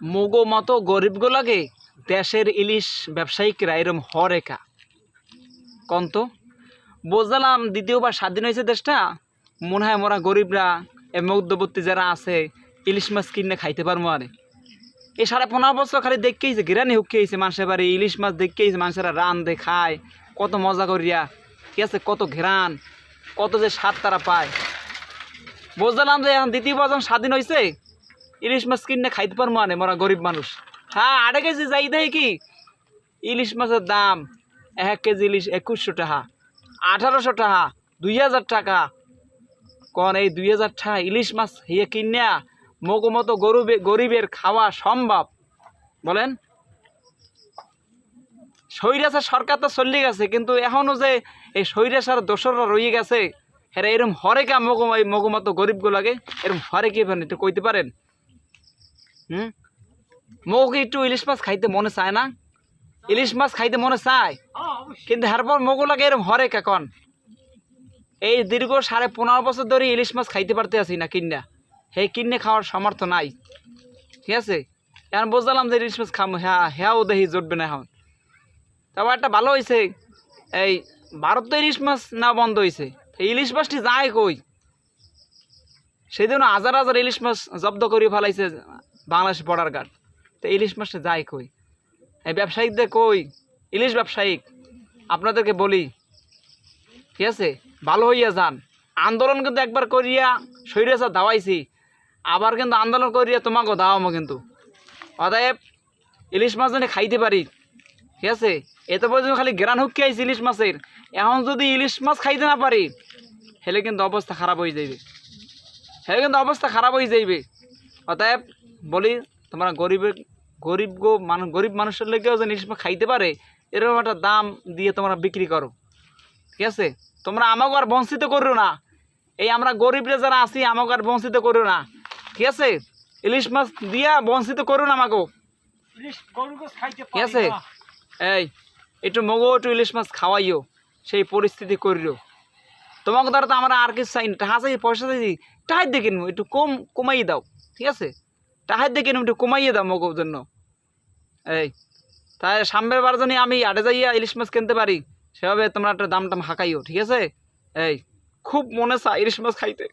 মগো মতো গরিবগুলাকে দেশের ইলিশ ব্যবসায়িকরা এরম হরেকা। কন্ত বুঝলাম দ্বিতীয়বার স্বাধীন হয়েছে দেশটা। মনে হয় মোরা গরিবরা, এ মধ্যবর্তী যারা আছে, ইলিশ মাছ কিনে খাইতে পারব আরে। এই সাড়ে পনেরো বছর খালি দেখকেইছে গিরানি হুকিয়েছে মানুষের বাড়ি, ইলিশ মাছ দেখকেইছে মানুষেরা রান দে খায় কত মজা করিয়া, ঠিক আছে, কত ঘেরান, কত যে স্বাদ তারা পায়। বুঝলাম যে এখন দ্বিতীয়বার যখন স্বাধীন হয়েছে ইলিশ মাছ কিনে খাইতে পারব আনে, মোরা গরিব মানুষ। হ্যাঁ আড়ে কেজি যাই দেয় কি? ইলিশ মাছের দাম এক কেজি ইলিশ একুশশো টাকা, আঠারোশো টাকা, দুই হাজার টাকা। কন, এই দুই হাজার টাকা ইলিশ মাছ হিয়ে কিনিয়া মগো মতো গরুবে, গরিবের খাওয়া সম্ভব? বলেন। সৈরাসার সরকার তো চলে গেছে, কিন্তু এখনও যে এই সৈরাসার দোসররা রয়ে গেছে, হেরা এরম হরেকা মগো মগো মতো গরিবগুলাকে এরম হরে কি একটু কইতে পারেন? হুম? একটু ইলিশ মাছ খাইতে মনে চায় না? ইলিশ মাছ খাইতে মনে চায়? কিন্তু হারপর মগুলাকে এরম হরে কাকন এই দীর্ঘ সাড়ে পনেরো বছর ধরে ইলিশ মাছ খাইতে পারতে আছি না কিনা হে কিনে খাওয়ার সামর্থ্য নাই। ঠিক আছে? এখন বুঝলাম যে ইলিশ মাছ খামো হ্যাঁ হ্যাঁও দেখি জুটবে না এখন। তারপর একটা ভালো হয়েছে এই ভারত তো ইলিশ মাছ না বন্ধ হয়েছে ইলিশ মাছটি যায় কই? সেদিন হাজার হাজার ইলিশ মাছ জব্দ করে ফেলাইছে বাংলাদেশ বর্ডার গার্ড তো ইলিশ মাছটা যায় কই? এই ব্যবসায়িকদের কই? ইলিশ ব্যবসায়িক, আপনাদেরকে বলি, ঠিক আছে? ভালো হইয়া যান। আন্দোলন কিন্তু একবার করিয়া শরীরে দাওয়াইছি আবার কিন্তু আন্দোলন করিয়া তোমাকে দাওয়ামো কিন্তু। অতএব, ইলিশ মাছ যেন খাইতে পারি, ঠিক আছে? এত পর্যন্ত খালি গ্রান হুকি আইছি ইলিশ মাছের। এখন যদি ইলিশ মাছ খাইতে না পারি হেলে কিন্তু অবস্থা খারাপ হয়ে যাইবে। হেলে কিন্তু অবস্থা খারাপ হয়ে যাইবে। অতএব বলি তোমরা গরিবের গরিব গো মানুষ গরিব মানুষের লেগেও যে ইলিশ মাছ খাইতে পারে এরকম একটা দাম দিয়ে তোমরা বিক্রি করো। ঠিক আছে? তোমরা আমাকে আর বঞ্চিত করো না। এই আমরা গরিবরা যারা আছি আমাকে আর বঞ্চিত করো না। ঠিক আছে? ইলিশ মাছ দিয়া বঞ্চিত করো না আমাকেও ঠিক আছে? এই একটু মগো একটু ইলিশ মাছ খাওয়াইও সেই পরিস্থিতি করিও। তোমাকে দ্বারা তো আমরা আর কিছু চাই না। টাকা চাই পয়সা চাইছি টাহার দিয়ে কিনবো। একটু কম কমাই দাও। ঠিক আছে? টাহার দিয়ে নিমটি কমাইয়ে দাম মগোর জন্য। এই তাই সামনের বার জন্য আমি আটে যাইয়া ইলিশ মাছ কিনতে পারি। সেভাবে তোমরা একটা দাম টাম হাঁকাইও, ঠিক আছে? এই, খুব মনে চা ইলিশ মাছ খাইতে।